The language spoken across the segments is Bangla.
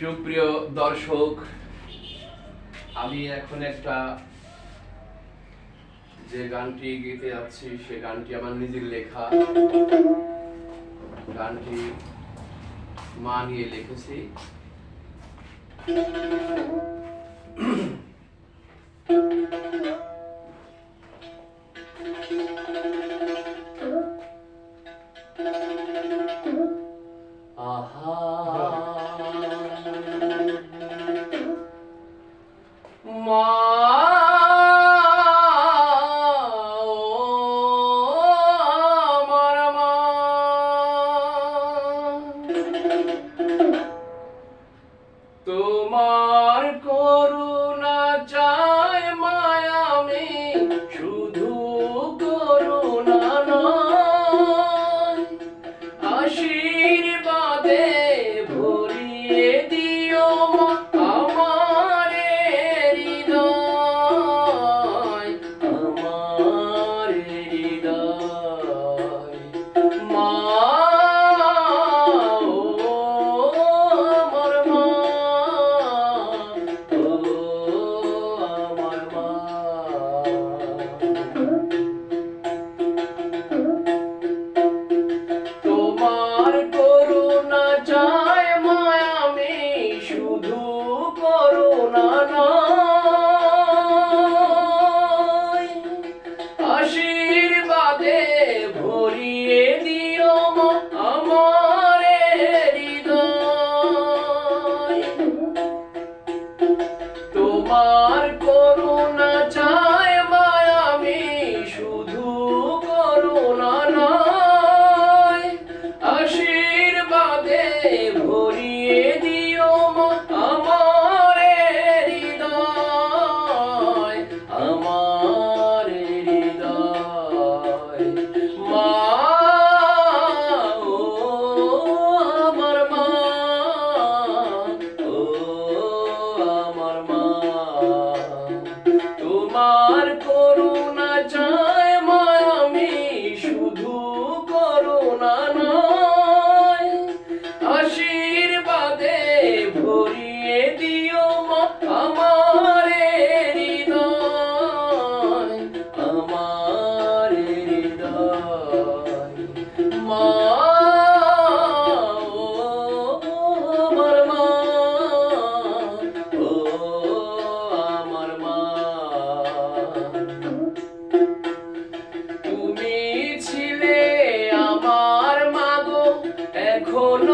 সুপ্রিয় দর্শক, আমি এখন একটা যে গানটি গেতে যাচ্ছি, সে গানটি আমার নিজের লেখা। গানটি মা নিয়ে লিখেছি। Mama. আশীর্বাদে ভরিয়ে দিও আমার তোমার করুণা তোমার তোমার করুণা giorno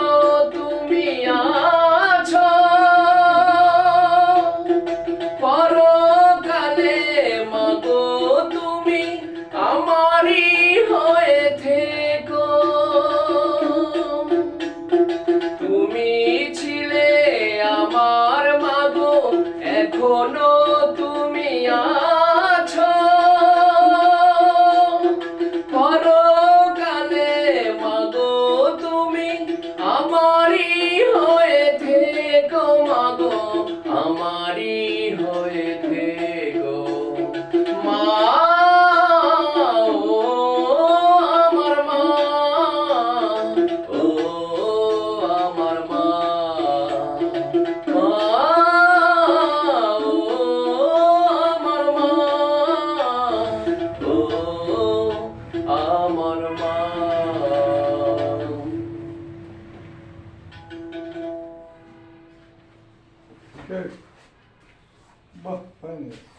まあ、ファイナルです。